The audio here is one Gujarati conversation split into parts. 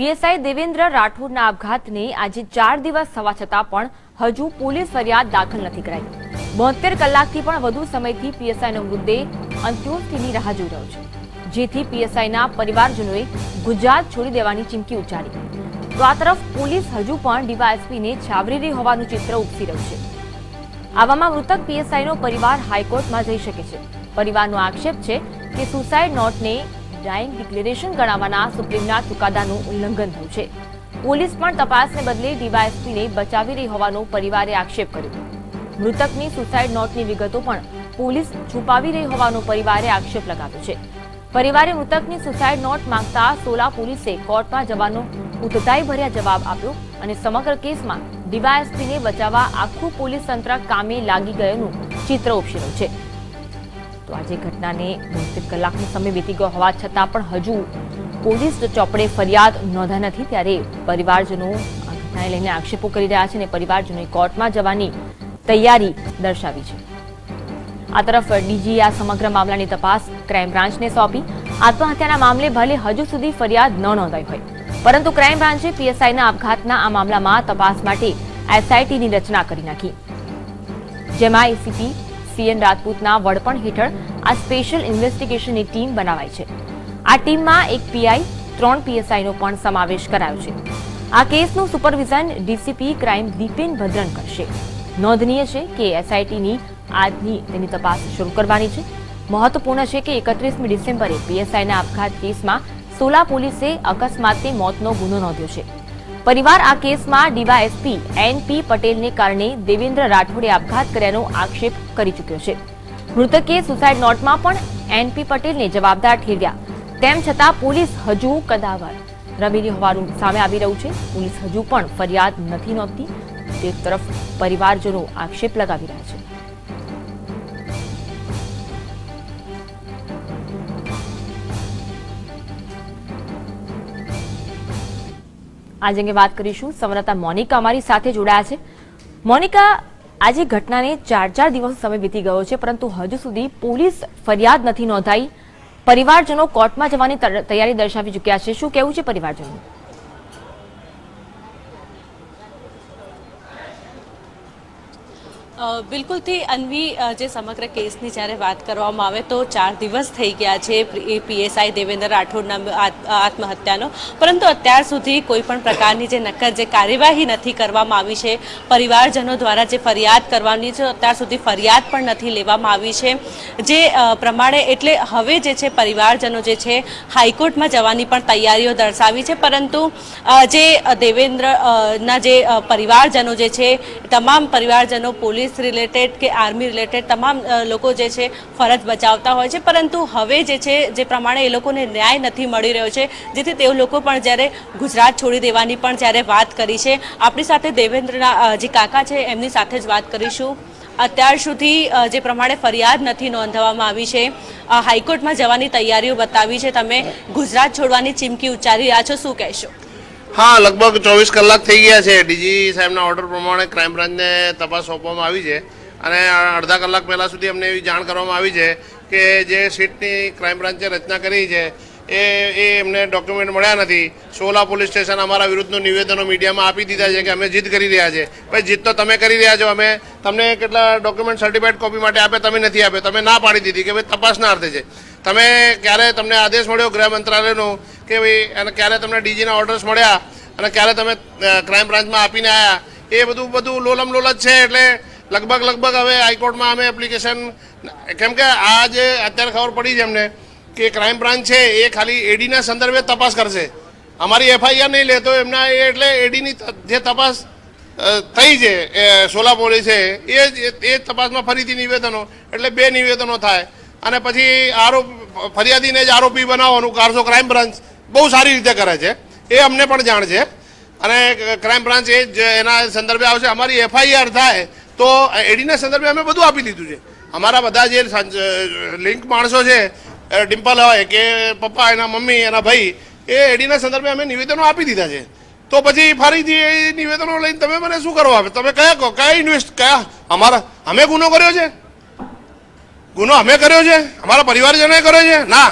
પીએસઆઈ દેવેન્દ્ર રાઠોડના આપઘાતને આજે ચાર દિવસ થવા છતાં પણ હજુ પોલીસ ફરિયાદ દાખલ નથી કરાઈ. બોતેર કલાકથી પણ વધુ સમયથી પીએસઆઈનો મૃતદેહ અંત્યોષ્ટિની રાહ જોઈ રહ્યો છે. જેથી પીએસઆઈના પરિવારજનોએ ગુજરાત છોડી દેવાની ચીમકી ઉચ્ચારી. તો આ તરફ પોલીસ હજુ પણ ડીવાયએસપીને છાવરી રહી હોવાનું ચિત્ર ઉપસી રહ્યું છે. આવામાં મૃતક પીએસઆઈનો પરિવાર હાઈકોર્ટમાં જઈ શકે છે. પરિવારનો આક્ષેપ છે કે સુસાઇડ નોટને ડાઇંગ ડિક્લેરેશન ગણાવવાના સુપ્રીમના ચુકાદાનું ઉલ્લંઘન થયું છે. પોલીસ પણ તપાસને બદલે ડીવાયએસપીને બચાવી રહી હોવાનો પરિવારે આક્ષેપ કર્યો. મૃતકની સુસાઇડ નોટની વિગતો પણ પોલીસ છુપાવી રહી હોવાનો પરિવારે આક્ષેપ લગાવ્યો છે. પરિવારે મૃતકની સુસાઇડ નોટ માંગતા સોલા પોલીસે કોર્ટમાં જવાનો ઉતતાઈભર્યા જવાબ આપ્યો અને સમગ્ર કેસમાં ડીવાયએસપીને બચાવવા આખું પોલીસ તંત્ર કામે લાગી ગયાનું ચિત્ર ઉપસી રહ્યું છે. તો આજે ઘટનાને બોતેર કલાકનો સમય વીતી ગયો હોવા છતાં પણ હજુ પોલીસ ચોપડે ફરિયાદ નોંધા નથી. ત્યારે પરિવારજનો આ ઘટનાને લઈને આક્ષેપો કરી રહ્યા છે અને પરિવારજનોએ કોર્ટમાં જવાની તૈયારી દર્શાવી છે. આ તરફ ડીજીએ આ સમગ્ર મામલાની તપાસ ક્રાઇમ બ્રાન્ચને સોંપી. આત્મહત્યાના મામલે ભલે હજુ સુધી ફરિયાદ ન નોંધાઈ હોય, પરંતુ ક્રાઇમ બ્રાન્ચે પીએસઆઈના આપઘાતના આ મામલામાં તપાસ માટે એસઆઈટીની રચના કરી નાખી. જેમાં એસીપી સીએન રાજપૂતના વડપણ હેઠળ આ સ્પેશિયલ ઇન્વેસ્ટિગેશનની ટીમ બનાવાઈ છે. આ ટીમમાં એક પીઆઈ, ત્રણ પીએસઆઈનો પણ સમાવેશ કરાયો છે. આ કેસનું supervision DCP crime Deepen Bhadran કરશે. નોંધનીય છે કે એસઆઈટીની આજની તેની તપાસ શરૂ કરવાની છે. મહત્વપૂર્ણ છે કે એકત્રીસમી ડિસેમ્બરે પીએસઆઈના આપઘાત કેસમાં સોલા પોલીસે અકસ્માતે મોતનો ગુનો નોંધ્યો છે. પરિવાર આ કેસમાં ડીવાયએસપી એનપી પટેલને કારણે દેવેન્દ્ર રાઠોડે આપઘાત કર્યાનો આક્ષેપ કરી ચૂક્યો છે. મૃતકે સુસાઇડ નોટમાં પણ એનપી પટેલને જવાબદાર ઠેરવ્યા. તેમ છતાં પોલીસ હજુ કદાવર. રમેલી હોવાનું સામે આવી રહ્યું છે. પોલીસ હજુ પણ ફરિયાદ નથી નોંધતી. તે તરફ પરિવારજનો આક્ષેપ લગાવી રહ્યા છે. આજ અંગે વાત કરીશું. સંવાદદાતા મોનિકા અમારી સાથે જોડાયા છે. મોનિકા, આજે ઘટનાને ચાર ચાર દિવસ સમય વીતી ગયો છે, પરંતુ હજુ સુધી પોલીસ ફરિયાદ નથી નોંધાઈ. પરિવારજનો કોર્ટમાં જવાની તૈયારી દર્શાવી ચૂક્યા છે. શું કેવું છે પરિવારજનો બિલકુલથી અન્વી જે સમગ્ર કેસની જ્યારે વાત કરવામાં આવે તો ચાર દિવસ થઈ ગયા છે પીએસઆઈ દેવેન્દ્ર રાઠોડના આત્મહત્યાનો. પરંતુ અત્યાર સુધી કોઈ પણ પ્રકારની જે નક્કર જે કાર્યવાહી નથી કરવામાં આવી છે, પરિવારજનો દ્વારા જે ફરિયાદ કરવાની છે, અત્યાર સુધી ફરિયાદ પણ નથી લેવામાં આવી છે. જે પ્રમાણે એટલે હવે જે છે પરિવારજનો જે છે હાઈકોર્ટમાં જવાની પણ તૈયારીઓ દર્શાવી છે. પરંતુ જે દેવેન્દ્ર ના જે પરિવારજનો જે છે, તમામ પરિવારજનો, પોલીસ રિલેટેડ કે આર્મી રિલેટેડ તમામ લોકો જે છે ફરજ બજાવતા હોય છે. પરંતુ હવે જે છે, જે પ્રમાણે એ લોકોને ન્યાય નથી મળી રહ્યો છે, જેથી તેઓ લોકો પણ જ્યારે ગુજરાત છોડી દેવાની પણ જ્યારે વાત કરી છે. આપણી સાથે દેવેન્દ્રના જે કાકા છે, એમની સાથે જ વાત કરીશું. અત્યાર સુધી જે પ્રમાણે ફરિયાદ નથી નોંધવામાં આવી છે. હાઈકોર્ટમાં જવાની તૈયારીઓ બતાવી છે. તમે ગુજરાત છોડવાની ચીમકી ઉચ્ચારી રહ્યા છો. શું કહેશો? હા, લગભગ ચોવીસ કલાક થઈ ગયા છે. ડીજી સાહેબના ઓર્ડર પ્રમાણે ક્રાઇમ બ્રાન્ચને તપાસ સોંપવામાં આવી છે. અને અડધા કલાક પહેલાં સુધી અમને એવી જાણ કરવામાં આવી છે કે જે સીટની ક્રાઇમ બ્રાન્ચે રચના કરી છે, એ એ એમને ડોક્યુમેન્ટ મળ્યા નથી. સોલા પોલીસ સ્ટેશન અમારા વિરુદ્ધનું નિવેદનો મીડિયામાં આપી દીધા છે કે અમે જીદ કરી રહ્યા છે. ભાઈ જીદ તો તમે કરી રહ્યા છો. અમે તમને કેટલા ડોક્યુમેન્ટ સર્ટિફાઈડ કોપી માટે આપે, તમે નથી આપે. તમે ના પાડી દીધી કે ભાઈ, તપાસના અર્થે છે. તમે ક્યારે તમને આદેશ મળ્યો ગૃહ મંત્રાલયનો કે ભાઈ, અને ક્યારે તમને ડીજીના ઓર્ડર્સ મળ્યા, અને ક્યારે તમે ક્રાઇમ બ્રાન્ચમાં આપીને આવ્યા એ બધું બધું લોલમ લોલ જ છે, એટલે લગભગ લગભગ હવે હાઈકોર્ટમાં અમે એપ્લિકેશન કેમ કે આ જે અત્યારે ખબર પડી છે એમને, કે ક્રાઇમ બ્રાન્ચ છે, એ ખાલી એડીના સંદર્ભે તપાસ કરશે. અમારી એફઆઈઆર નહીં લે તો એમના એ, એટલે એડીની જે તપાસ થઈ છે, એ સોલા પોલીસે એ જ- એ જ તપાસમાં ફરીથી નિવેદનો, એટલે બે નિવેદનો થાય. અને પછી આરોપ, ફરિયાદીને જ આરોપી બનાવવાનું, કારસો ક્રાઇમ બ્રાન્ચ બહુ સારી રીતે કરે છે. એ અમને પણ જાણ છે. અને ક્રાઇમ બ્રાન્ચ એ જ એના સંદર્ભે આવશે. અમારી એફઆઈઆર થાય તો એડીના સંદર્ભે અમે બધું આપી દીધું છે. અમારા બધા જે લિંક માણસો છે ડિમ્પલ હોય કે પપ્પા, એના મમ્મી, એના ભાઈ, એ એડીના સંદર્ભે અમે નિવેદનો આપી દીધા છે. તો પછી ફરીથી એ નિવેદનો લઈને તમે મને શું કરવા આવે? તમે કયા કહો કયા ઇન્વેસ્ટ કયા અમારા, અમે ગુનો કર્યો છે? ગુનો અમે કર્યો છે? અમારા પરિવારજનોએ કર્યો છે? ના.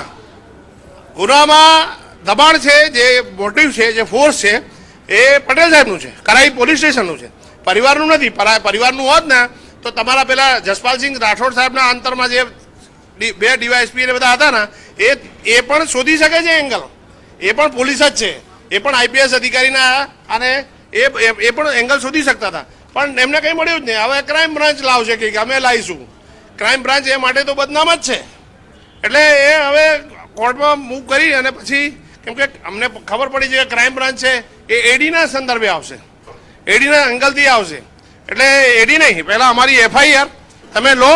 ગુનામાં દબાણ છે, જે મોટિવ છે, જે ફોર્સ છે, એ પટેલ સાહેબનું છે, કરાઈ પોલીસ સ્ટેશનનું છે. પરિવારનું નથી, પરા- પરિવારનું હોત ને, તો તમારા પેલા જસપાલસિંહ રાઠોડ સાહેબના અંતરમાં જે બે ડીવાયએસપી ને બધા હતા ને, એ એ પણ શોધી શકે છે એંગલ એ પણ પોલીસ જ છે. એ પણ આઈપીએસ અધિકારીના અને એ એ પણ એંગલ શોધી શકતા હતા. પણ એમને કંઈ મળ્યું જ નહીં. હવે ક્રાઇમ બ્રાન્ચ લાવશે કે અમે લાવીશું ક્રાઇમ બ્રાન્ચ એ માટે તો બદનામ જ છે. એટલે એ હવે કોર્ટમાં મૂવ કરી અને પછી કેમ કે અમને ખબર પડી છે કે ક્રાઇમ બ્રાન્ચ છે એ એડીના સંદર્ભે આવશે. એડીના એંગલથી આવશે. એટલે એડી નહીં પહેલાં અમારી એફઆઈઆર તમે લો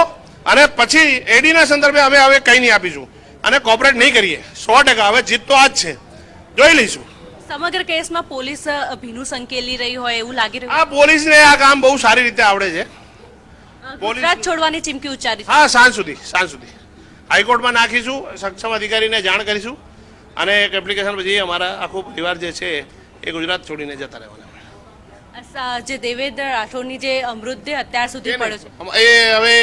અને પછી એડીના સંદર્ભે અમે હવે કંઈ નહીં આપીશું. અને કોપરેટ નહીં કરીએ. સો ટકા હવે જીત તો આ જ છે. જોઈ લઈશું. સમગ્ર કેસમાં પોલીસ ભીનું સંકેલી રહી હોય એવું લાગી રહ્યું? આ પોલીસને આ કામ બહુ સારી રીતે આવડે છે. ગુજરાત છોડવાની ચીમકી ઉચ્ચારી હા સાંજ સુધી સાંજ સુધી. હાઈકોર્ટમાં નાખીશું સક્ષમ અધિકારીને જાણ કરીશું. અને એક એપ્લિકેશન પછી અમારા આખો પરિવાર જે છે એ ગુજરાત છોડીને જતા રહેવાના. જે દેવેન્દ્ર રાઠોડની જે અમૃત મૃતદેહ અત્યાર સુધી પડ્યો છે. એ હવે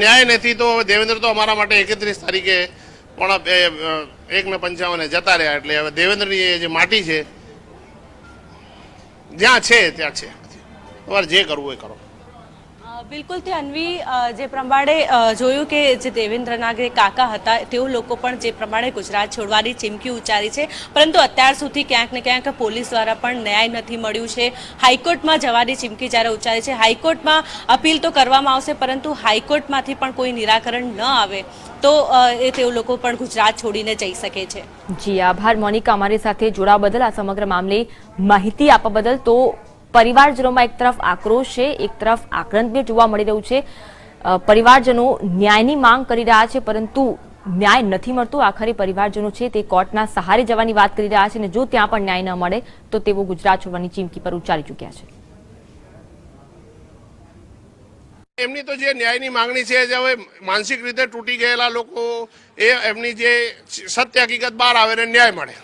ન્યાય નથી તો દેવેન્દ્ર તો અમારા માટે એકત્રીસ તારીખે પણ એક ને પંચાવને જતા રહ્યા એટલે હવે દેવેન્દ્રની જે માટી છે જ્યાં છે ત્યાં છે. તમારે જે કરવું એ કરો. બિલકુલ અન્વી જે પ્રમાણે જોયું કે જે દેવેન્દ્રના જે કાકા હતા, તેઓ લોકો પણ જે પ્રમાણે ગુજરાત છોડવાની ચીમકી ઉચ્ચારી છે. પરંતુ અત્યાર સુધી ક્યાંક ને ક્યાંક પોલીસ દ્વારા પણ ન્યાય નથી મળ્યું છે. હાઈકોર્ટમાં જવાની ચીમકી જ્યારે ઉચ્ચારી છે, હાઈકોર્ટમાં અપીલ તો કરવામાં આવશે, પરંતુ હાઈકોર્ટમાંથી પણ કોઈ નિરાકરણ ન આવે, તો એ તેઓ લોકો પણ ગુજરાત છોડીને જઈ શકે છે. જી, આભાર. મોનિકા, અમારી સાથે જોડાવા બદલ આ સમગ્ર મામલે માહિતી આપવા બદલ તો પરિવારજનોમાં એક તરફ આક્રોશ છે, એક તરફ આક્રંદ બી જોવા મળી રહ્યું છે. પરિવારજનો ન્યાયની માંગ કરી રહ્યા છે, પરંતુ ન્યાય નથી મળતો. આખરે પરિવારજનો છે તે કોર્ટના સહારે જવાની વાત કરી રહ્યા છે અને જો ત્યાં પણ ન્યાય ન મળે, તો તેઓ ગુજરાત છોડવાની ચીમકી પર ઉચ્ચારી ચૂક્યા છે. એમની તો જે ન્યાયની માંગણી છે, જે હવે માનસિક રીતે તૂટી ગયેલા લોકો, એ એમની જે સત્ય હકીકત બહાર આવે ને ન્યાય મળે.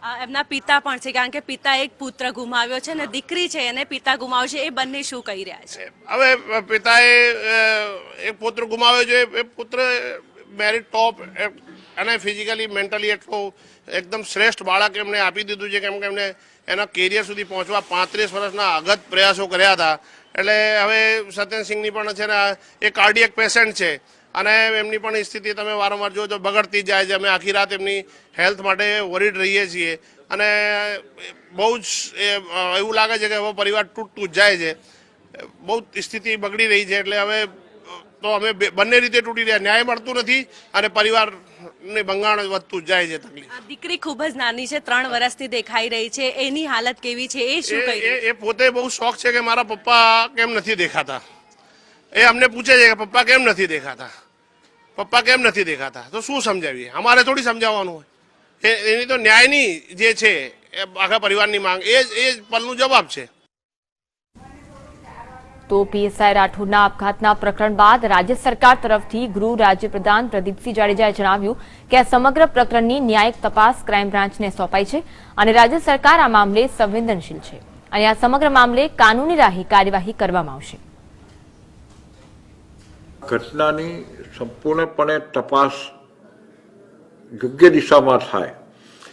એમના પિતા પણ છે, કારણ કે પિતા એક પુત્ર ગુમાવ્યો છે અને દીકરી છે અને પિતા ગુમાવ્યો છે એ બંને શું કહી રહ્યા છે? હવે પિતાએ એક પુત્ર ગુમાવ્યો છે, એ પુત્ર મેરિટ ટોપ અને ફિઝિકલી મેન્ટલી એટલો એકદમ શ્રેષ્ઠ બાળક એમને આપી દીધું છે, કેમ કે એમને એના કેરિયર સુધી પહોંચવા પાંત્રીસ વર્ષના અગત પ્રયાસો કર્યા હતા. એટલે હવે સત્યનસિંહની પણ છે ને એ કાર્ડિયક પેશન્ટ છે. અને એમની પણ સ્થિતિ તમે વારંવાર જોજો બગડતી જાય છે. અમે આખી રાત એમની હેલ્થ માટે વરીડ રહીએ છીએ. અને બહુ જ એવું લાગે છે કે હવે પરિવાર તૂટતું જ જાય છે. બહુ સ્થિતિ બગડી રહી છે એટલે હવે તો અમે બંને રીતે તૂટી રહ્યા. ન્યાય મળતું નથી અને પરિવારની ભંગાણ વધતું જ જાય છે તકલીફ. દીકરી ખૂબ જ નાની છે ત્રણ વર્ષથી દેખાઈ રહી છે. એની હાલત કેવી છે? એ શું એ પોતે બહુ શોખ છે કે મારા પપ્પા કેમ નથી દેખાતા. એ અમને પૂછે છે કે પપ્પા કેમ નથી દેખાતા? પપ્પા કેમ નથી દેખાતા? તો શું સમજાવીએ? અમારે થોડી સમજાવવાનું હોય. એ, એની તો ન્યાયની જે છે, એ આખા પરિવારની માંગ, એ એ પલનો જવાબ છે. તો પીએસઆઈ રાઠોડના આપઘાતના પ્રકરણ બાદ રાજ્ય સરકાર તરફથી ગૃહ રાજ્યપ્રધાન પ્રદીપસિંહ જાડેજાએ જણાવ્યું કે આ સમગ્ર પ્રકરણની ન્યાયિક તપાસ ક્રાઇમ બ્રાન્ચને સોંપાઈ છે અને રાજ્ય સરકાર આ મામલે સંવેદનશીલ છે. અને આ સમગ્ર મામલે કાનૂની રાહી કાર્યવાહી કરવામાં આવશે. ઘટનાની સંપૂર્ણપણે તપાસ યોગ્ય દિશામાં થાય.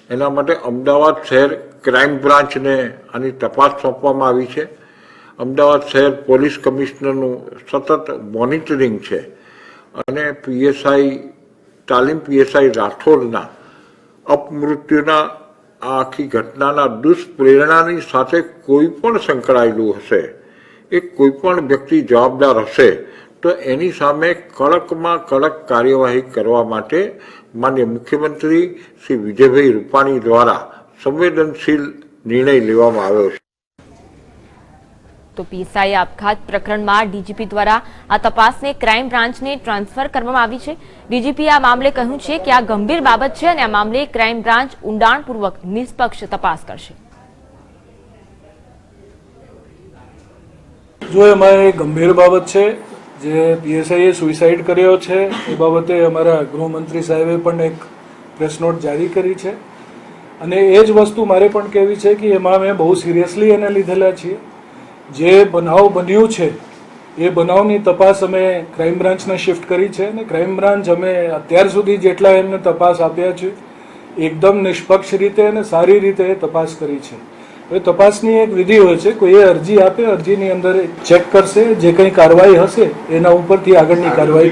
એના માટે અમદાવાદ શહેર ક્રાઇમ બ્રાન્ચને આની તપાસ સોંપવામાં આવી છે. અમદાવાદ શહેર પોલીસ કમિશનરનું સતત મોનિટરિંગ છે. અને પીએસઆઈ, તાલીમ પીએસઆઈ રાઠોડના અપમૃત્યુના આ આખી ઘટનાના દુષ્પ્રેરણાની સાથે કોઈ પણ સંકળાયેલું હશે, એ કોઈ પણ વ્યક્તિ જવાબદાર હશે તો એની સામે કડકમાં કડક કાર્યવાહી કરવા માટે માન્ય મુખ્યમંત્રી શ્રી વિજયભાઈ રૂપાણી દ્વારા સંવેદનશીલ નિર્ણય લેવામાં આવ્યો છે. તો પીએસઆઈ આપઘાત પ્રકરણમાં ડીજીપી દ્વારા આ તપાસને ક્રાઇમ બ્રાન્ચને ટ્રાન્સફર કરવામાં આવી છે. ડીજીપીએ આ મામલે કહ્યું છે કે આ ગંભીર બાબત છે અને આ મામલે ક્રાઇમ બ્રાન્ચ ઊંડાણપૂર્વક નિષ્પક્ષ તપાસ કરશે. જો એ અમારે ગંભીર બાબત છે જે પીએસઆઈએ સુઇસાઇડ કર્યો છે, એ બાબતે અમારા ગૃહમંત્રી સાહેબે પણ એક પ્રેસ નોટ જારી કરી છે. અને એ જ વસ્તુ મારે પણ કહેવી છે કે એમાં અમે બહુ સિરિયસલી એને લીધેલા છીએ. જે બનાવ બન્યું છે, એ બનાવની તપાસ અમે ક્રાઇમ બ્રાન્ચને શિફ્ટ કરી છે અને ક્રાઇમ બ્રાન્ચ અમે અત્યાર સુધી જેટલા એમને તપાસ આપ્યા છે, એકદમ નિષ્પક્ષ રીતે અને સારી રીતે તપાસ કરી છે. હવે તપાસની એક વિધિ હોય છે કોઈ અરજી આપે અરજીની અંદર ચેક કરશે જે કંઈ કાર્યવાહી હશે એના ઉપરથી આગળની કાર્યવાહી